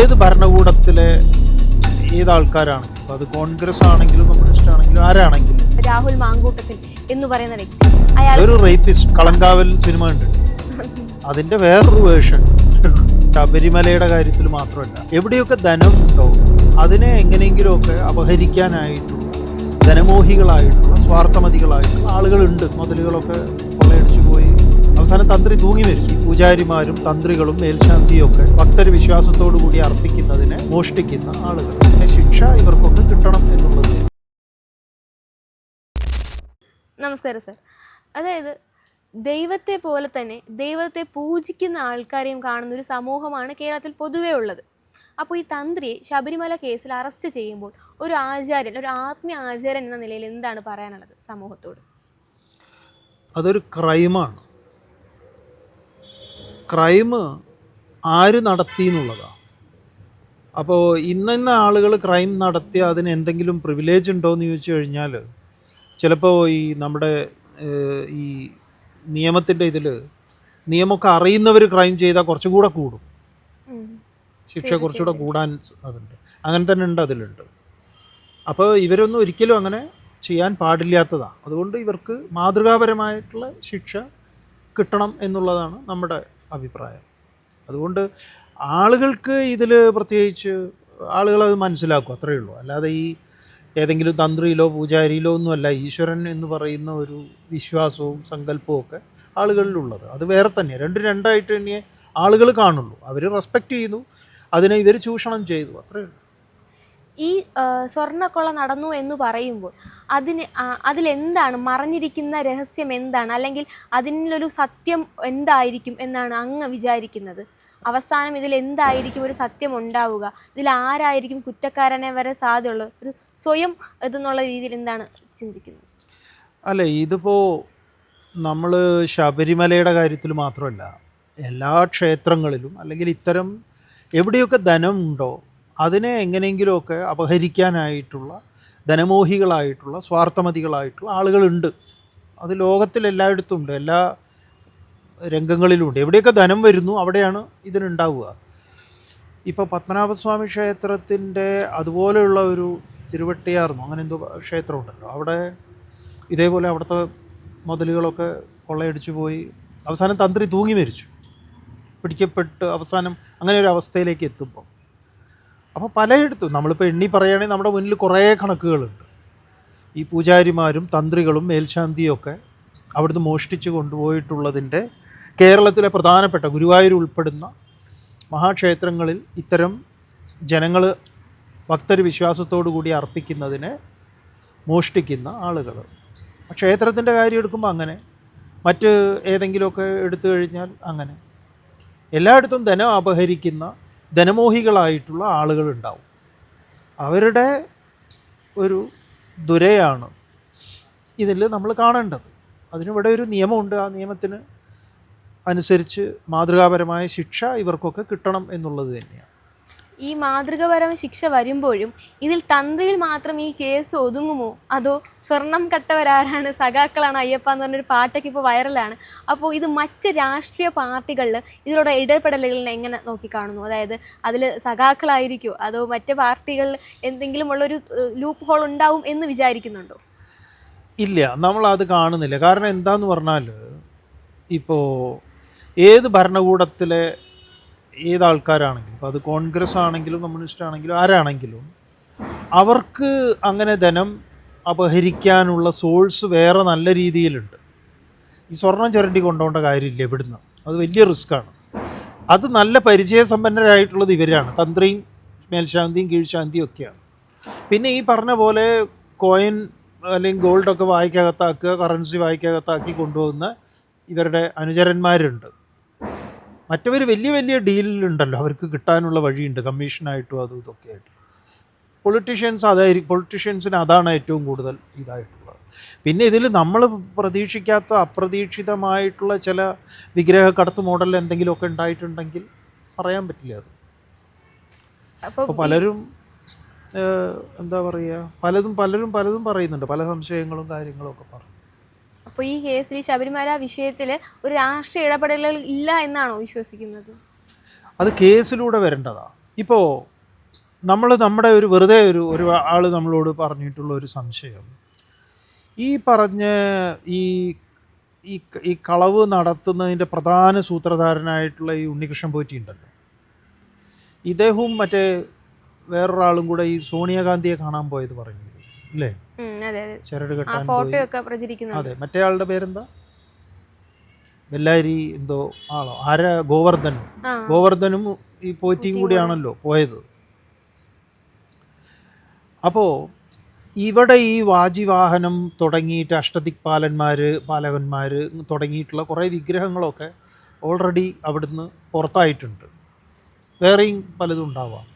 ഏത് ഭരണകൂടത്തിലെ ഏത് ആൾക്കാരാണ് അത് കോൺഗ്രസ് ആണെങ്കിലും കമ്മ്യൂണിസ്റ്റ് ആണെങ്കിലും ആരാണെങ്കിലും. രാഹുൽ മാങ്കൂട്ടത്തിൽ എന്ന് പറയുന്ന വ്യക്തി. അയാൾ ഒരു റേപ്പിസ്റ്റ് കളങ്കാവൽ സിനിമ ഉണ്ട് അതിന്റെ വേറൊരു വേർഷൻ. ശബരിമലയുടെ കാര്യത്തിൽ മാത്രമല്ല. എവിടെയൊക്കെ ധനം ഉണ്ടോ അതിനെ എങ്ങനെയെങ്കിലുമൊക്കെ അപഹരിക്കാനായിട്ടുള്ള ധനമോഹികളായിട്ടുള്ള സ്വാർത്ഥമതികളായിട്ടുള്ള ആളുകളുണ്ട്. മുതലുകളൊക്കെ അവസാനം തന്ത്രി തൂങ്ങി മരിച്ചു. പൂജാരിമാരും തന്ത്രികളും മേൽശാന്തിയും ഒക്കെ ഭക്തർ വിശ്വാസത്തോടുകൂടി അർപ്പിക്കുന്നതിനെ മോഷ്ടിക്കുന്ന ആളുകൾ. പിന്നെ ശിക്ഷ ഇവർക്കൊക്കെ കിട്ടണം എന്നുള്ളത്. നമസ്കാരം സർ. അതായത് ദൈവത്തെ പോലെ തന്നെ ദൈവത്തെ പൂജിക്കുന്ന ആൾക്കാരെയും കാണുന്ന ഒരു സമൂഹമാണ് കേരളത്തിൽ പൊതുവേ ഉള്ളത്. അപ്പോൾ ഈ തന്ത്രിയെ ശബരിമല കേസിൽ അറസ്റ്റ് ചെയ്യുമ്പോൾ ഒരു ആചാര്യൻ ഒരു ആത്മീയ ആചാര്യൻ എന്ന നിലയിൽ എന്താണ് പറയാനുള്ളത് സമൂഹത്തോട്? അതൊരു ക്രൈമാണ്. ക്രൈം ആര് നടത്തി എന്നുള്ളതാണ് അപ്പോൾ ഇന്നിന്ന ആളുകൾ ക്രൈം നടത്തി അതിന് എന്തെങ്കിലും പ്രിവിലേജ് ഉണ്ടോ എന്ന് ചോദിച്ചു കഴിഞ്ഞാൽ ചിലപ്പോൾ ഈ നമ്മുടെ ഈ നിയമത്തിന്റെ ഇതിൽ നിയമമൊക്കെ അറിയുന്നവർ ക്രൈം ചെയ്താൽ കുറച്ചും കൂടെ കൂടും. ശിക്ഷ കുറച്ചുകൂടെ കൂടാൻ അതുണ്ട്. അങ്ങനെ തന്നെ ഉണ്ട് അതിലുണ്ട്. അപ്പോൾ ഇവരൊന്നും ഒരിക്കലും അങ്ങനെ ചെയ്യാൻ പാടില്ലാത്തതാണ് അതുകൊണ്ട് ഇവർക്ക് മാതൃകാപരമായിട്ടുള്ള ശിക്ഷ കിട്ടണം എന്നുള്ളതാണ് നമ്മുടെ അഭിപ്രായം. അതുകൊണ്ട് ആളുകൾക്ക് ഇതിൽ പ്രത്യേകിച്ച് ആളുകളത് മനസ്സിലാക്കും അത്രയേ ഉള്ളൂ. അല്ലാതെ ഈ ഏതെങ്കിലും തന്ത്രിയിലോ പൂജാരിയിലോ ഒന്നുമല്ല ഈശ്വരൻ എന്ന് പറയുന്ന ഒരു വിശ്വാസവും സങ്കല്പവും ഒക്കെ ആളുകളിലുള്ളത്. അത് വേറെ തന്നെ രണ്ടും രണ്ടായിട്ട് തന്നെ ആളുകൾ കാണുള്ളൂ. അവർ റെസ്പെക്റ്റ് ചെയ്യുന്നു. അതിനെ ഇവർ ചൂഷണം ചെയ്തു. അത്രയേ ഉള്ളൂ. ഈ സ്വർണക്കൊള നടന്നു എന്ന് പറയുമ്പോൾ അതിന് അതിലെന്താണ്? മറഞ്ഞിരിക്കുന്ന രഹസ്യം എന്താണ്? അല്ലെങ്കിൽ അതിനൊരു സത്യം എന്തായിരിക്കും എന്നാണ് അങ്ങ് വിചാരിക്കുന്നത്. അവസാനം ഇതിൽ എന്തായിരിക്കും ഒരു സത്യം ഉണ്ടാവുക? ഇതിൽ ആരായിരിക്കും കുറ്റക്കാരനെ വരെ സാധ്യതയുള്ളത് ഒരു സ്വയം ഇതെന്നുള്ള രീതിയിൽ എന്താണ് ചിന്തിക്കുന്നത്? അല്ല ഇതിപ്പോൾ നമ്മൾ ശബരിമലയുടെ കാര്യത്തിൽ മാത്രമല്ല എല്ലാ ക്ഷേത്രങ്ങളിലും അല്ലെങ്കിൽ ഇത്തരം എവിടെയൊക്കെ ധനം ഉണ്ടോ അതിനെ എങ്ങനെയെങ്കിലുമൊക്കെ അപഹരിക്കാനായിട്ടുള്ള ധനമോഹികളായിട്ടുള്ള സ്വാർത്ഥമതികളായിട്ടുള്ള ആളുകളുണ്ട്. അത് ലോകത്തിൽ എല്ലായിടത്തും ഉണ്ട്. എല്ലാ രംഗങ്ങളിലും ഉണ്ട്. എവിടെയൊക്കെ ധനം വരുന്നു അവിടെയാണ് ഇതിനുണ്ടാവുക. ഇപ്പോൾ പത്മനാഭസ്വാമി ക്ഷേത്രത്തിന്റെ അതുപോലെയുള്ള ഒരു തിരുവട്ടിയാർന്നു. അങ്ങനെ എന്തോ ക്ഷേത്രമുണ്ടല്ലോ. അവിടെ ഇതേപോലെ അവിടുത്തെ മുതലുകളൊക്കെ കൊള്ളയടിച്ചു പോയി. അവസാനം തന്ത്രി തൂങ്ങി മരിച്ചു. പിടിക്കപ്പെട്ട് അവസാനം അങ്ങനെ ഒരു അവസ്ഥയിലേക്ക് എത്തുമ്പോൾ അപ്പോൾ പലയിടത്തും നമ്മളിപ്പോൾ എണ്ണി പറയുകയാണെങ്കിൽ നമ്മുടെ മുന്നിൽ കുറേ കണക്കുകളുണ്ട്. ഈ പൂജാരിമാരും തന്ത്രികളും മേൽശാന്തിയും ഒക്കെ അവിടുന്ന് മോഷ്ടിച്ച് കൊണ്ടുപോയിട്ടുള്ളതിന്റെ കേരളത്തിലെ പ്രധാനപ്പെട്ട ഗുരുവായൂർ ഉൾപ്പെടുന്ന മഹാക്ഷേത്രങ്ങളിൽ ഇത്തരം ജനങ്ങൾ ഭക്തർ വിശ്വാസത്തോടു കൂടി അർപ്പിക്കുന്നതിനെ മോഷ്ടിക്കുന്ന ആളുകൾ ക്ഷേത്രത്തിന്റെ കാര്യം എടുക്കുമ്പോൾ അങ്ങനെ. മറ്റ് ഏതെങ്കിലുമൊക്കെ എടുത്തു കഴിഞ്ഞാൽ അങ്ങനെ. എല്ലായിടത്തും ധനം അപഹരിക്കുന്ന ധനമോഹികളായിട്ടുള്ള ആളുകളുണ്ടാവും. അവരുടെ ഒരു ദുരയാണ് ഇതിൽ നമ്മൾ കാണേണ്ടത്. അതിനിവിടെ ഒരു നിയമമുണ്ട്. ആ നിയമത്തിന് അനുസരിച്ച് മാതൃകാപരമായ ശിക്ഷ ഇവർക്കൊക്കെ കിട്ടണം എന്നുള്ളത് തന്നെയാണ്. ഈ മാതൃകപരമായ ശിക്ഷ വരുമ്പോഴും ഇതിൽ തന്ത്രിയിൽ മാത്രം ഈ കേസ് ഒതുങ്ങുമോ? അതോ സ്വർണം കട്ടവരാരാണ്? സഖാക്കളാണ്? അയ്യപ്പ എന്ന് പറഞ്ഞൊരു പാട്ടൊക്കെ ഇപ്പോൾ വൈറലാണ്. അപ്പോൾ ഇത് മറ്റ് രാഷ്ട്രീയ പാർട്ടികളിൽ ഇതിലൂടെ ഇടപെടലുകളിനെ എങ്ങനെ നോക്കിക്കാണുന്നു? അതായത് അതിൽ സഖാക്കളായിരിക്കുമോ അതോ മറ്റ് പാർട്ടികളിൽ എന്തെങ്കിലും ഉള്ളൊരു ലൂപ്പ് ഹോൾ ഉണ്ടാവും എന്ന് വിചാരിക്കുന്നുണ്ടോ? ഇല്ല നമ്മൾ അത് കാണുന്നില്ല. കാരണം എന്താന്ന് പറഞ്ഞാൽ ഇപ്പോൾ ഏത് ഭരണകൂടത്തിലെ ഏത് ആൾക്കാരാണെങ്കിലും ഇപ്പോൾ അത് കോൺഗ്രസ് ആണെങ്കിലും കമ്മ്യൂണിസ്റ്റ് ആണെങ്കിലും ആരാണെങ്കിലും അവർക്ക് അങ്ങനെ ധനം അപഹരിക്കാനുള്ള സോഴ്സ് വേറെ നല്ല രീതിയിലുണ്ട്. ഈ സ്വർണം ചുരണ്ടി കൊണ്ടുപോകേണ്ട കാര്യമില്ല ഇവിടുന്ന്. അത് വലിയ റിസ്ക്കാണ്. അത് നല്ല പരിചയസമ്പന്നരായിട്ടുള്ളത് ഇവരാണ്. തന്ത്രിയും മേൽശാന്തിയും കീഴ്ശാന്തിയും ഒക്കെയാണ്. പിന്നെ ഈ പറഞ്ഞ പോലെ കോയിൻ അല്ലെങ്കിൽ ഗോൾഡൊക്കെ വായിക്കകത്താക്കുക കറൻസി വായിക്കകത്താക്കി കൊണ്ടുപോകുന്ന ഇവരുടെ അനുചരന്മാരുണ്ട്. മറ്റവർ വലിയ വലിയ ഡീലിലുണ്ടല്ലോ. അവർക്ക് കിട്ടാനുള്ള വഴിയുണ്ട് കമ്മീഷനായിട്ടും അതും ഇതൊക്കെ ആയിട്ട് പൊളിറ്റീഷ്യൻസ് അതായിരിക്കും പൊളിറ്റീഷ്യൻസിന് അതാണ് ഏറ്റവും കൂടുതൽ ഇതായിട്ടുള്ളത്. പിന്നെ ഇതിൽ നമ്മൾ പ്രതീക്ഷിക്കാത്ത അപ്രതീക്ഷിതമായിട്ടുള്ള ചില വിഗ്രഹ കടത്ത് മോഡൽ എന്തെങ്കിലുമൊക്കെ ഉണ്ടായിട്ടുണ്ടെങ്കിൽ പറയാൻ പറ്റില്ല അത്. അപ്പോൾ പലരും എന്താ പറയുക പലതും പലരും പലതും പറയുന്നുണ്ട്. പല സംശയങ്ങളും കാര്യങ്ങളും ഒക്കെ പറയും അപ്പോൾ ഈ കേസിൽ ശബരിമല വിഷയത്തിൽ ഒരു രാഷ്ട്രീയ ഇടപെടലുകൾ ഇല്ല എന്നാണോ വിശ്വസിക്കുന്നത്? അത് കേസിലൂടെ വരേണ്ടതാണ് ഇപ്പോൾ നമ്മൾ നമ്മുടെ ഒരു വെറുതെ ഒരു ഒരു ആൾ നമ്മളോട് പറഞ്ഞിട്ടുള്ള ഒരു സംശയം. ഈ പറഞ്ഞ ഈ ഈ ഈ കളവ് നടത്തുന്നതിന്റെ പ്രധാന സൂത്രധാരനായിട്ടുള്ള ഈ ഉണ്ണികൃഷ്ണൻ പോറ്റി ഉണ്ടല്ലോ. ഇദ്ദേഹവും മറ്റേ വേറൊരാളും കൂടെ ഈ സോണിയാഗാന്ധിയെ കാണാൻ പോയത് പറഞ്ഞു അല്ലേ ചരട് കെട്ടാൻ പോയി. ഫോട്ടോയൊക്കെ പ്രചരിക്കുന്നുണ്ട്. അതെ മറ്റേ ആളുടെ പേരെന്താ? ബെല്ലാരി എന്തോ ആളോ? ആരാ? ഗോവർദ്ധൻ. ഗോവർദ്ധനും ഈ പോറ്റിയും പോറ്റിയും കൂടിയാണല്ലോ പോയത്. അപ്പോ ഇവിടെ ഈ വാജിവാഹനം തുടങ്ങിയിട്ട് അഷ്ടദിക്പാലന്മാർ പാലകന്മാർ തുടങ്ങിയിട്ടുള്ള കുറേ വിഗ്രഹങ്ങളൊക്കെ ഓൾറെഡി അവിടുന്ന് പുറത്തായിട്ടുണ്ട്. വേറെയും പലതും ഉണ്ടാവാം.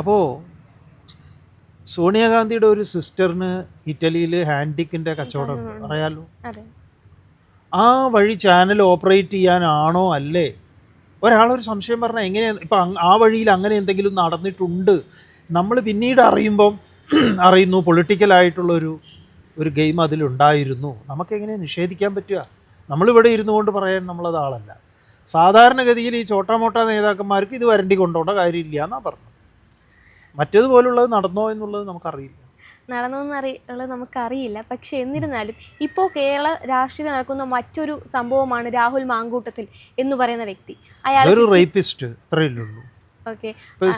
അപ്പോൾ സോണിയാഗാന്ധിയുടെ ഒരു സിസ്റ്ററിന് ഇറ്റലിയിൽ ഹാൻഡിക്കിന്റെ കച്ചവടം അറിയാലോ? അതെ. ആ വഴി ചാനൽ ഓപ്പറേറ്റ് ചെയ്യാനാണോ അല്ലേ? ഒരാളൊരു സംശയം പറഞ്ഞാൽ എങ്ങനെ ഇപ്പം ആ വഴിയിൽ അങ്ങനെ എന്തെങ്കിലും നടന്നിട്ടുണ്ട്? നമ്മൾ പിന്നീട് അറിയുമ്പം അറിയുന്നു പൊളിറ്റിക്കലായിട്ടുള്ളൊരു ഒരു ഗെയിം അതിലുണ്ടായിരുന്നു. നമുക്കെങ്ങനെ നിഷേധിക്കാൻ പറ്റുക? നമ്മളിവിടെ ഇരുന്നു കൊണ്ട് പറയാൻ നമ്മളത് ആളല്ല. സാധാരണഗതിയിൽ ഈ ചോട്ടാമോട്ട നേതാക്കന്മാർക്ക് ഇത് വരണ്ടി കൊണ്ടുപോകേണ്ട കാര്യമില്ല എന്നാണ് പറഞ്ഞത്. മറ്റേതുപോലുള്ളത് നടന്നോ എന്നുള്ളത് നമുക്കറിയില്ല. നടന്നതെന്ന് അറിയുള്ളത് നമുക്കറിയില്ല. പക്ഷെ എന്നിരുന്നാലും ഇപ്പോൾ കേരള രാഷ്ട്രീയത്തിൽ നടക്കുന്ന മറ്റൊരു സംഭവമാണ് രാഹുൽ മാങ്കൂട്ടത്തിൽ എന്ന് പറയുന്ന വ്യക്തി. അയാൾ ഒരു റേപ്പിസ്റ്റ് അത്രയല്ലേ ഉള്ളൂ.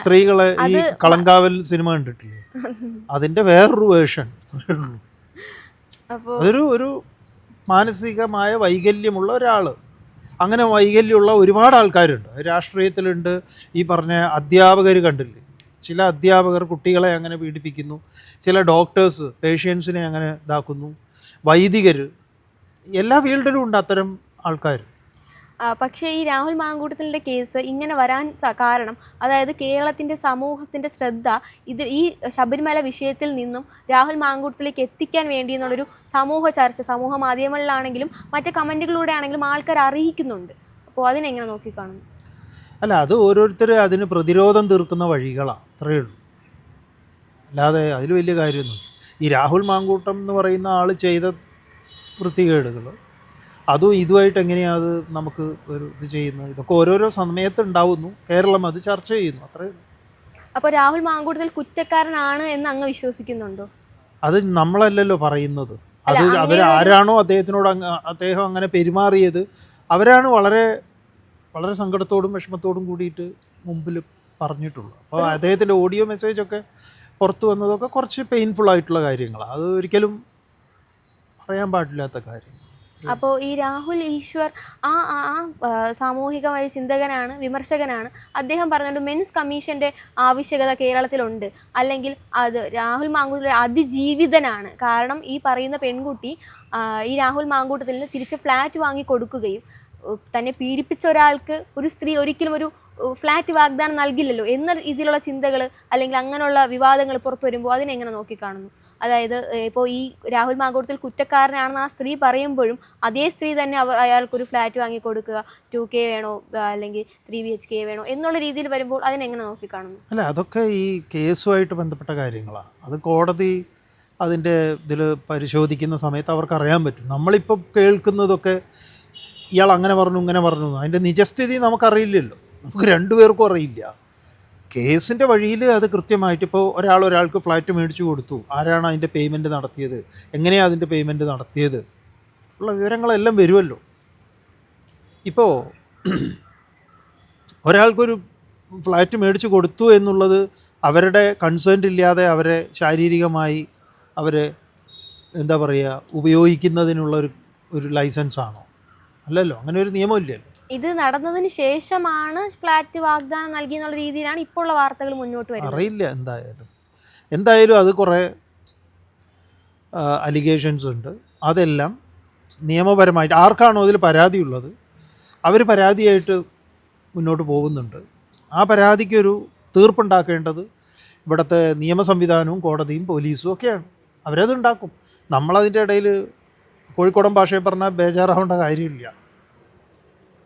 സ്ത്രീകളെ ഈ കളങ്കാവൽ സിനിമ കണ്ടിട്ടില്ലേ? അതിന്റെ വേറൊരു വേർഷൻ അതൊരു ഒരു മാനസികമായ വൈകല്യമുള്ള ഒരാൾ. അങ്ങനെ വൈകല്യമുള്ള ഒരുപാട് ആൾക്കാരുണ്ട്. രാഷ്ട്രീയത്തിലുണ്ട്. ഈ പറഞ്ഞ അധ്യാപകർ കണ്ടില്ലേ? ചില അധ്യാപകർ കുട്ടികളെ അങ്ങനെ പീഡിപ്പിക്കുന്നു. ചില ഡോക്ടേഴ്സ് പേഷ്യൻസിനെ അങ്ങനെ ഇതാക്കുന്നു. വൈദികർ എല്ലാ ഫീൽഡിലും ഉണ്ട് അത്തരം ആൾക്കാർ പക്ഷേ ഈ രാഹുൽ മാങ്കൂട്ടത്തിന്റെ കേസ് ഇങ്ങനെ വരാൻ കാരണം അതായത് കേരളത്തിന്റെ സമൂഹത്തിന്റെ ശ്രദ്ധ ഇത് ഈ ശബരിമല വിഷയത്തിൽ നിന്നും രാഹുൽ മാങ്കൂട്ടത്തിലേക്ക് എത്തിക്കാൻ വേണ്ടി എന്നുള്ളൊരു സമൂഹ ചർച്ച സമൂഹ മാധ്യമങ്ങളിലാണെങ്കിലും മറ്റു കമന്റുകളിലൂടെ ആണെങ്കിലും ആൾക്കാർ അറിയിക്കുന്നുണ്ട്. അപ്പോൾ അതിനെങ്ങനെ നോക്കിക്കാണുന്നു? അല്ല അത് ഓരോരുത്തർ അതിന് പ്രതിരോധം തീർക്കുന്ന വഴികളാണ് അത്രയേ ഉള്ളൂ. അല്ലാതെ അതിൽ വലിയ കാര്യമൊന്നും ഈ രാഹുൽ മാങ്കൂട്ടം എന്ന് പറയുന്ന ആൾ ചെയ്ത വൃത്തികേടുകൾ അതും ഇതുമായിട്ട് എങ്ങനെയാണ് അത് നമുക്ക് ഒരു ഇത് ചെയ്യുന്നത്? ഇതൊക്കെ ഓരോരോ സമയത്ത് ഉണ്ടാവുന്നു. കേരളം അത് ചർച്ച ചെയ്യുന്നു. അത്രയേ ഉള്ളൂ. അപ്പോൾ രാഹുൽ മാങ്കൂട്ടത്തിൽ കുറ്റക്കാരനാണ് എന്ന് അങ്ങ് വിശ്വസിക്കുന്നുണ്ടോ? അത് നമ്മളല്ലല്ലോ പറയുന്നത്. അത് ആരാണോ അദ്ദേഹത്തിനോട് അങ്ങ് അദ്ദേഹം അങ്ങനെ പെരുമാറിയത് അവരാണ് വളരെ വളരെ സങ്കടത്തോടും വിഷമത്തോടും കൂടിയിട്ട് മുമ്പിൽ പറഞ്ഞിട്ടുള്ളൂ. അപ്പോൾ അദ്ദേഹത്തിന്റെ ഓഡിയോ മെസ്സേജ് ഒക്കെ പുറത്തു വന്നതൊക്കെ കുറച്ച് പെയിൻഫുൾ ആയിട്ടുള്ള കാര്യങ്ങളാണ്. അത് ഒരിക്കലും പറയാൻ പാടില്ലാത്ത കാര്യം അപ്പോൾ ഈ രാഹുൽ ഈശ്വർ ആ ആ സാമൂഹികമായ ചിന്തകനാണ് വിമർശകനാണ്. അദ്ദേഹം പറഞ്ഞുകൊണ്ട് മെൻസ് കമ്മീഷന്റെ ആവശ്യകത കേരളത്തിലുണ്ട്. അല്ലെങ്കിൽ അത് രാഹുൽ മാങ്കൂട്ടിലെ അതിജീവിതനാണ്. കാരണം ഈ പറയുന്ന പെൺകുട്ടി ഈ രാഹുൽ മാങ്കൂട്ടത്തിൽ നിന്ന് തിരിച്ച് ഫ്ലാറ്റ് വാങ്ങി കൊടുക്കുകയും തന്നെ പീഡിപ്പിച്ച ഒരാൾക്ക് ഒരു സ്ത്രീ ഒരിക്കലും ഒരു ഫ്ലാറ്റ് വാഗ്ദാനം നൽകില്ലല്ലോ എന്ന രീതിയിലുള്ള ചിന്തകൾ അല്ലെങ്കിൽ അങ്ങനെയുള്ള വിവാദങ്ങൾ പുറത്തു വരുമ്പോൾ അതിനെ അതിനെങ്ങനെ നോക്കിക്കാണുന്നു? അതായത് ഇപ്പോൾ ഈ രാഹുൽ മാഗോടത്തിൽ കുറ്റക്കാരനാണെന്ന് ആ സ്ത്രീ പറയുമ്പോഴും അതേ സ്ത്രീ തന്നെ അവർ അയാൾക്കൊരു ഫ്ലാറ്റ് വാങ്ങി കൊടുക്കുക ടു കെ വേണോ അല്ലെങ്കിൽ ത്രീ ബി എച്ച് കെ വേണോ എന്നുള്ള രീതിയിൽ വരുമ്പോൾ അതിനെങ്ങനെ നോക്കിക്കാണുന്നു? അല്ല അതൊക്കെ ഈ കേസുമായിട്ട് ബന്ധപ്പെട്ട കാര്യങ്ങളാണ് അത് കോടതി അതിന്റെ ഇതിൽ പരിശോധിക്കുന്ന സമയത്ത് അവർക്ക് അറിയാൻ പറ്റും. നമ്മളിപ്പോൾ കേൾക്കുന്നതൊക്കെ ഇയാൾ അങ്ങനെ പറഞ്ഞു ഇങ്ങനെ പറഞ്ഞു. അതിന്റെ നിജസ്ഥിതി നമുക്കറിയില്ലല്ലോ. നമുക്ക് രണ്ടുപേർക്കും അറിയില്ല. കേസിന്റെ വഴിയിൽ അത് കൃത്യമായിട്ട് ഇപ്പോൾ ഒരാൾ ഒരാൾക്ക് ഫ്ലാറ്റ് മേടിച്ചു കൊടുത്തു. ആരാണ് അതിന്റെ പേയ്മെന്റ് നടത്തിയത്? എങ്ങനെയാണ് അതിന്റെ പേയ്മെന്റ് നടത്തിയത്? ഉള്ള വിവരങ്ങളെല്ലാം വരുമല്ലോ. ഇപ്പോൾ ഒരാൾക്കൊരു ഫ്ലാറ്റ് മേടിച്ചു കൊടുത്തു എന്നുള്ളത് അവരുടെ കൺസേൺറ്റ് ഇല്ലാതെ അവരെ ശാരീരികമായി അവരെ എന്താ പറയുക ഉപയോഗിക്കുന്നതിനുള്ള ഒരു ഒരു ലൈസൻസ് ആണോ? അല്ലല്ലോ അങ്ങനെ ഒരു നിയമമില്ലല്ലോ ഇത് നടന്നതിന് ശേഷമാണ് ഫ്ലാറ്റ് വാഗ്ദാനം നൽകി എന്നുള്ള രീതിയിലാണ് ഇപ്പോൾ ഉള്ള വാർത്തകൾ മുന്നോട്ട് വരുന്നത്. അറിയില്ല എന്തായാലും. എന്തായാലും അത് കുറേ അലിഗേഷൻസ് ഉണ്ട്. അതെല്ലാം നിയമപരമായിട്ട് ആർക്കാണോ അതിൽ പരാതിയുള്ളത് അവർ പരാതിയായിട്ട് മുന്നോട്ട് പോകുന്നുണ്ട്. ആ പരാതിക്കൊരു തീർപ്പുണ്ടാക്കേണ്ടത് ഇവിടുത്തെ നിയമ സംവിധാനവും കോടതിയും പോലീസും ഒക്കെയാണ്. അവരത് ഉണ്ടാക്കും. നമ്മളതിന്റെ ഇടയിൽ കോഴിക്കോടൻ ഭാഷയിൽ പറഞ്ഞാൽ ബേജാറാവേണ്ട കാര്യമില്ല.